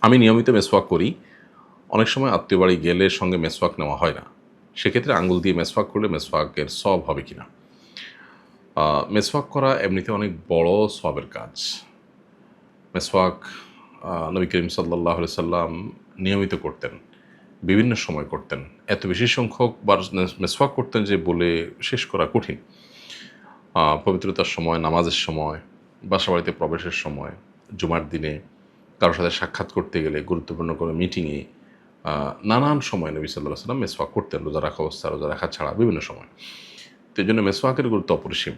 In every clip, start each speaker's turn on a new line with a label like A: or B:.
A: আমি নিয়মিত মেসওয়াক করি। অনেক সময় আত্মীয় বাড়ি গেলে সঙ্গে মেসওয়াক নেওয়া হয় না। সেক্ষেত্রে আঙ্গুল দিয়ে মেসওয়াক করলে মেসওয়াকের সব হবে কিনা। আহ, মেসওয়াক করা এমনিতে অনেক বড় সবের কাজ। মেসওয়াক নবী করিম সাল্লাহ সাল্লাম নিয়মিত করতেন বিভিন্ন সময় করতেন। এত বেশি সংখ্যক বার মেসওয়াক করতেন যে বলে শেষ করা কঠিন। পবিত্রতার সময় নামাজের সময় বাসাবাড়িতে প্রবেশের সময় জুমার দিনে কারোর সাথে সাক্ষাৎ করতে গেলে গুরুত্বপূর্ণ কোনো মিটিংয়ে নানান সময় নবী সাল্লাহ সাল্লাম মেসওয়াক করতেন, রোজা রাখা অবস্থা, রোজা রাখা ছাড়া বিভিন্ন সময়। তো এই জন্য মেসওয়াকের গুরুত্ব অপরিসীম।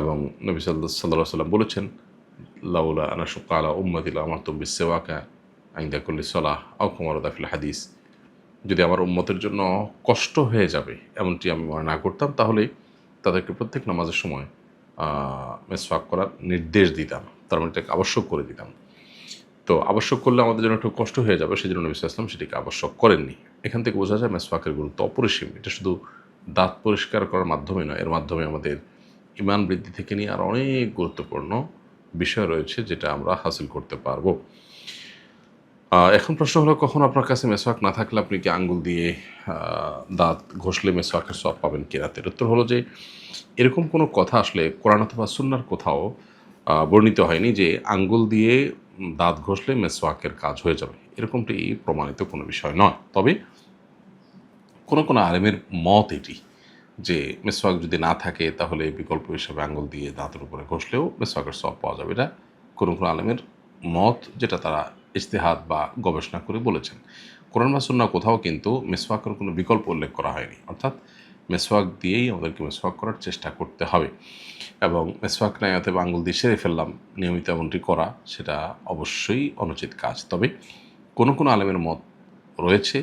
A: এবং নবী সাল্লাহ সাল্লাহ সাল্লাম বলেছেন, লাউলা আনা সুকালা উম্মদিল আমার তো বিসেওয়াকা আইন্দা করলি সলাহ আও কুমার দাফিল হাদিস। যদি আমার উম্মতের জন্য কষ্ট হয়ে যাবে, এমনটি আমি মনে না করতাম, তাহলে তাদেরকে প্রত্যেক নামাজের সময় মেসওয়াক করার নির্দেশ দিতাম। তার মানে এটাকে আবশ্যক করে দিতাম। তো আবশ্যক করলে আমাদের জন্য একটু কষ্ট হয়ে যাবে সেই জন্য নবী ইসলাম সেটিকে আবশ্যক করেননি। এখান থেকে বোঝা যায় মেসওয়াকের গুরুত্ব অপরিসীম। এটা শুধু দাঁত পরিষ্কার করার মাধ্যমে নয়, এর মাধ্যমে আমাদের ইমান বৃদ্ধি থেকে নিয়ে আর অনেক গুরুত্বপূর্ণ বিষয় রয়েছে যেটা আমরা হাসিল করতে পারব। এখন প্রশ্ন হলো, কখন আপনার কাছে মেসওয়াক না থাকলে আপনি কি আঙ্গুল দিয়ে দাঁত ঘষলে মেসওয়াকের সব পাবেন এর উত্তর হলো যে, এরকম কোনো কথা আসলে কোরআন অথবা সুন্নার কোথাও বর্ণিত হয়নি যে আঙ্গুল দিয়ে দাঁত ঘষলে মেসওয়াকের কাজ হয়ে যাবে। এরকমটি প্রমাণিত কোনো বিষয় নয়। তবে কোনো কোনো আলেমের মত এটি যে মেসওয়াক যদি না থাকে তাহলে বিকল্প হিসাবে আঙ্গুল দিয়ে দাঁতের উপরে ঘষলেও মেসওয়াকের সব পাওয়া যাবে। এটা কোনো কোনো আলেমের মত যেটা তারা ইজতেহাদ বা গবেষণা করে বলেছেন। কোরআন বা সুন্নাহ কোথাও কিন্তু মেসওয়াকের কোনো বিকল্প উল্লেখ করা হয়নি। অর্থাৎ মেসওয়াক দিয়েই আমাদেরকে মেসওয়াক করার চেষ্টা করতে হবে। এবং মেসওয়াক নাই অথবা আঙ্গুল দিয়ে সেরে ফেললাম, নিয়মিত এমনটি করা, সেটা অবশ্যই অনুচিত কাজ। তবে কোনো কোনো আলেমের মত রয়েছে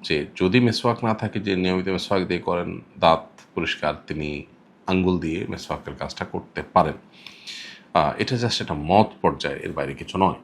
A: যে, যদি মেসওয়াক না থাকে যে, নিয়মিত মেসওয়াক দিয়ে করেন, দাঁত পরিষ্কার, তিনি আঙ্গুল দিয়ে মেসওয়াকের কাজটা করতে পারেন। এটা জাস্ট একটা মত পর্যায়ে, এর বাইরে কিছু নয়।